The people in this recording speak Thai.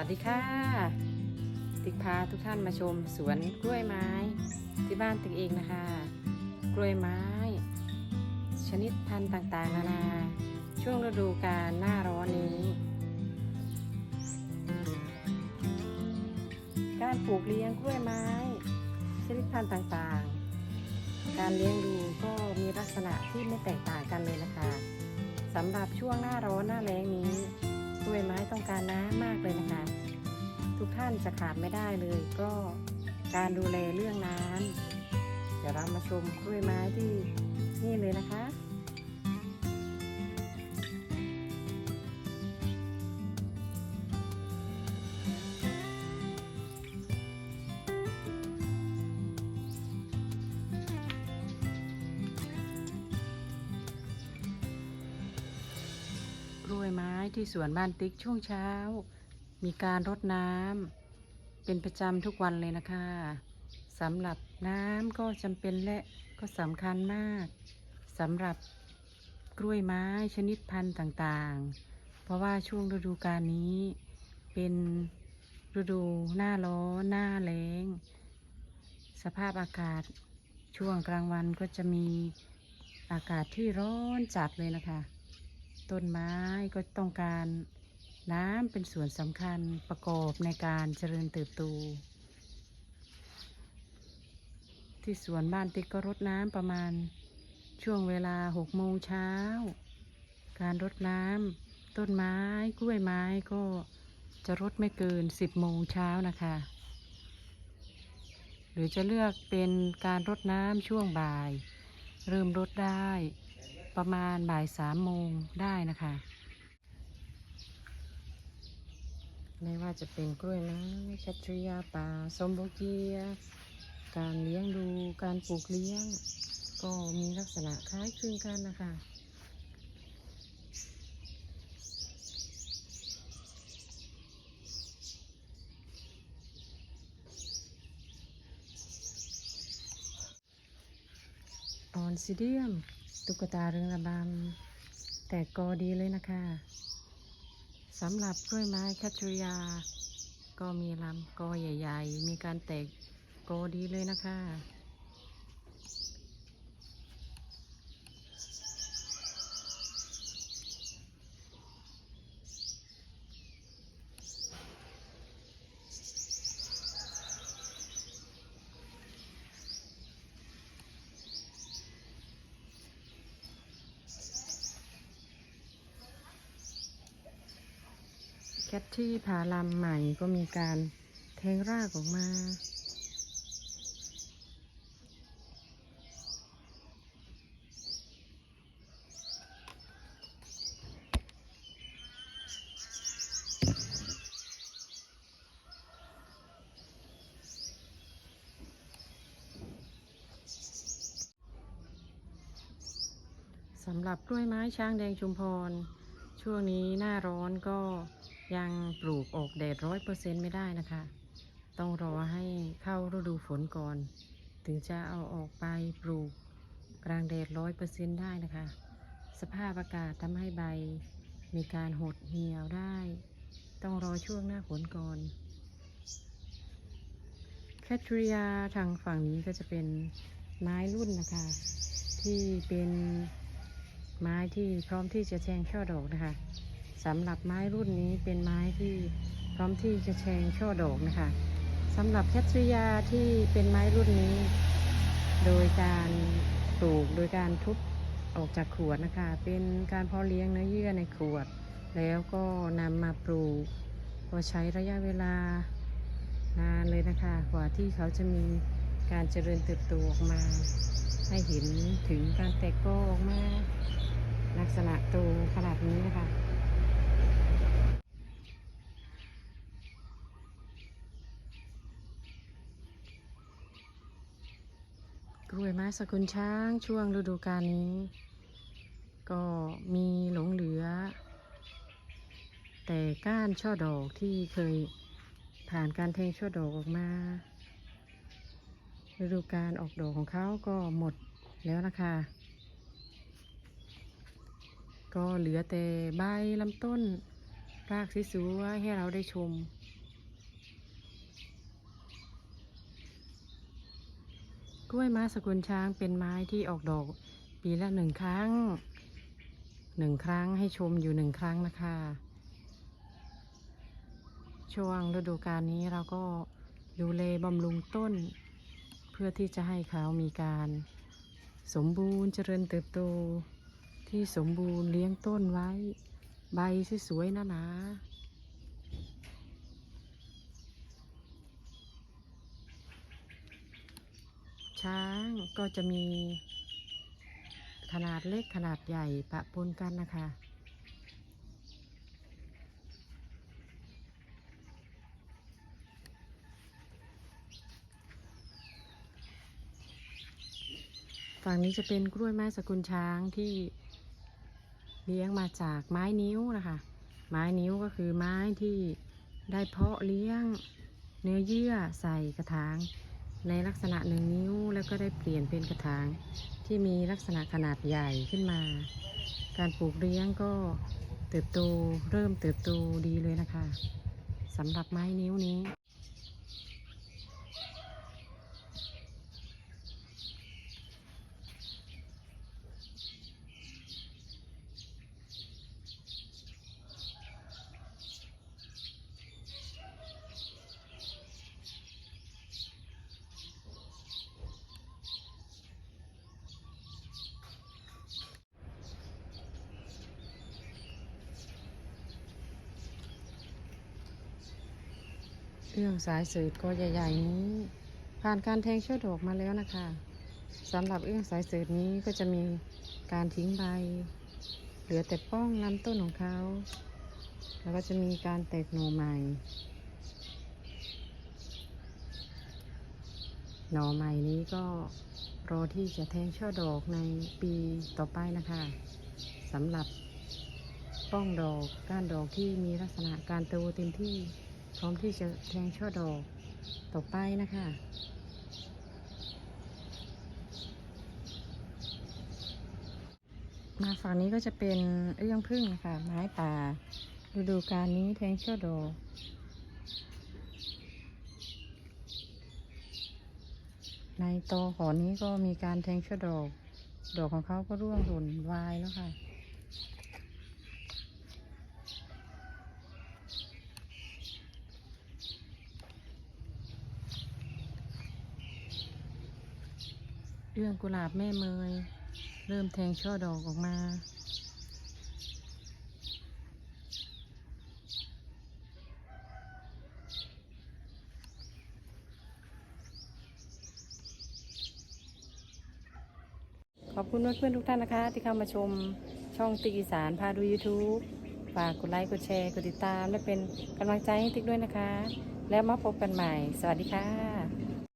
วัสดีค่ะ ติ๊กพาทุกท่านมาชมสวนกล้วยไม้ที่บ้านติ๊กเองนะคะ กล้วยไม้ ชนิดพันธุ์ต่างๆ นานา ช่วงฤดูกาลหน้าร้อนนี้ การปลูกเลี้ยงกล้วยไม้ ชนิดพันธุ์ต่างๆ การเลี้ยงดูก็มีลักษณะที่ไม่แตกต่างกันเลยนะคะสำหรับช่วงหน้าร้อนหน้าแล้งนี้ กล้วยไม้ต้องการน้ำมากเลยนะคะ ทุกท่านจะขาดไม่ได้เลย ก็การดูแลเรื่องน้ำเดี๋ยวเรามาชมกล้วยไม้ที่นี่เลยนะคะ ที่สวนบ้านติ๊กช่วงเช้า มีการรดน้ำเป็นประจำทุกวันเลยนะคะสำหรับน้ำก็จำเป็นและก็สำคัญมากสำหรับกล้วยไม้ชนิดพันธุ์ต่างๆ เพราะว่าช่วงฤดูกาลนี้เป็นฤดูหน้าร้อนหน้าแล้ง สภาพอากาศช่วงกลางวันก็จะมีอากาศที่ร้อนจัดเลยนะคะ ต้นไม้ก็ต้องการน้ำเป็นส่วนสำคัญประกอบในการเจริญเติบโต ที่สวนบ้านติ๊กก็รดน้ำประมาณช่วงเวลาหกโมงเช้า การรดน้ำต้นไม้กล้วยไม้ก็จะรดไม่เกินสิบโมงเช้านะคะ หรือจะเลือกเป็นการรดน้ำช่วงบ่าย เริ่มรดได้ ประมาณบ่ายสามโมงได้นะคะ ไม่ว่าจะเป็นกล้วยไม้แคทริยาป่าสมโบเกีย การเลี้ยงดูการปลูกเลี้ยง ก็มีลักษณะคล้ายคลึงกันนะคะออนซิเดียม ตุ๊กตาเรืองระบำแต่กอดีเลยนะคะสำหรับกล้วยไม้แคทริยา ก็มีลำกอใหญ่ ๆ มีการแตกกอดีเลยนะคะ คทที่ผาลำใหม่ก็มีการแทงรากออกมาสำหรับกล้วยไม้ช้างแดงชุมพร ช่วงนี้หน้าร้อนก็ ยังปลูกออกแดดร้อยเปอร์เซ็นต์ไม่ได้นะคะ ต้องรอให้เข้าฤดูฝนก่อน ถึงจะเอาออกไปปลูกกลางแดดร้อยเปอร์เซ็นต์ได้นะคะ สภาพอากาศทำให้ใบมีการหดเหี่ยวได้ ต้องรอช่วงหน้าฝนก่อนแคทริยาทางฝั่งนี้ก็จะเป็นไม้รุ่นนะคะ ที่เป็นไม้ที่พร้อมที่จะแทงช่อดอกนะคะ สำหรับไม้รุ่นนี้เป็นไม้ที่พร้อมที่จะแทงช่อดอกนะคะสำหรับแคทริยาที่เป็นไม้รุ่นนี้ โดยการปลูกโดยการทุบออกจากขวดนะคะ เป็นการเพาะเลี้ยงเนื้อเยื่อในขวด แล้วก็นำมาปลูกก็ใช้ระยะเวลานานเลยนะคะกว่าที่เขาจะมีการเจริญเติบโตออกมา ให้เห็นถึงการแตกกอออกมา ลักษณะโตขนาดนี้นะคะ กล้วยไม้สกุลช้างช่วงฤดูกาลนี้ ก็มีหลงเหลือ แต่ก้านช่อดอกที่เคยผ่านการแทงช่อดอกออกมาฤดูการออกดอกของเขาก็หมดแล้วนะคะ ก็เหลือแต่ใบลำต้นรากสวยๆให้เราได้ชม ล้วยไม้สกุลช้างเป็นไม้ที่ออกดอกปีละหนึ่งครั้งหนึ่งครั้งให้ชมอยู่หนึ่งครั้งนะคะ ช่วงฤดูกาลนี้เราก็ดูแลบำรุงต้น เพื่อที่จะให้เขามีการ สมบูรณ์เจริญเติบโต ที่สมบูรณ์เลี้ยงต้นไว้ ใบสวยๆนะน ช้างก็จะมี ขนาดเล็กขนาดใหญ่ปะปนกันนะคะ ฝั่งนี้จะเป็นกล้วยไม้สกุลช้างที่เลี้ยงมาจากไม้นิ้วนะคะ ไม้นิ้วก็คือไม้ที่ได้เพาะเลี้ยงเนื้อเยื่อใส่กระถาง ในลักษณะหนึ่งนิ้วแล้วก็ได้เปลี่ยนเป็นกระถางที่มีลักษณะขนาดใหญ่ขึ้นมา การปลูกเลี้ยงก็เติบโตเริ่มเติบโตดีเลยนะคะสำหรับไม้นิ้วนี้ เรื่องสายสืบก็ใหญ่ๆนี้ ผ่านการแทงเชือดอกมาแล้วนะคะสำหรับเอื้องสายสืบนี้ก็จะมีการทิ้งใบ เหลือแต่ป้องลำต้นของเขา แล้วก็จะมีการแตกหน่อใหม่ หน่อใหม่นี้ก็รอที่จะแทงช่อดอกในปีต่อไปนะคะสำหรับป้องดอกก้านดอกที่มีลักษณะการโตเต็มที่ ร้อมที่จะแทงช่อดอกต่อไปนะคะมาฝั่งนี้ก็จะเป็นเอื้องพึ่งนะคะ ไม้ป่าฤดูกาลนี้แทงช่อดอกในตอหอนี้ก็มีการแทงช่อดอก ดอกของเขาก็ร่วงหล่นวายแล้วค่ะ เรื่องกุหลาบแม่เมย เริ่มแทงช่อดอกออกมาขอบคุณเพื่อนๆทุกท่านนะคะ ที่เข้ามาชมช่องติ๊กอีสานพาดู YouTube ฝากกดไลค์ กดแชร์ กดติดตาม และเป็นกำลังใจให้ติ๊กด้วยนะคะ แล้วมาพบกันใหม่ สวัสดีค่ะ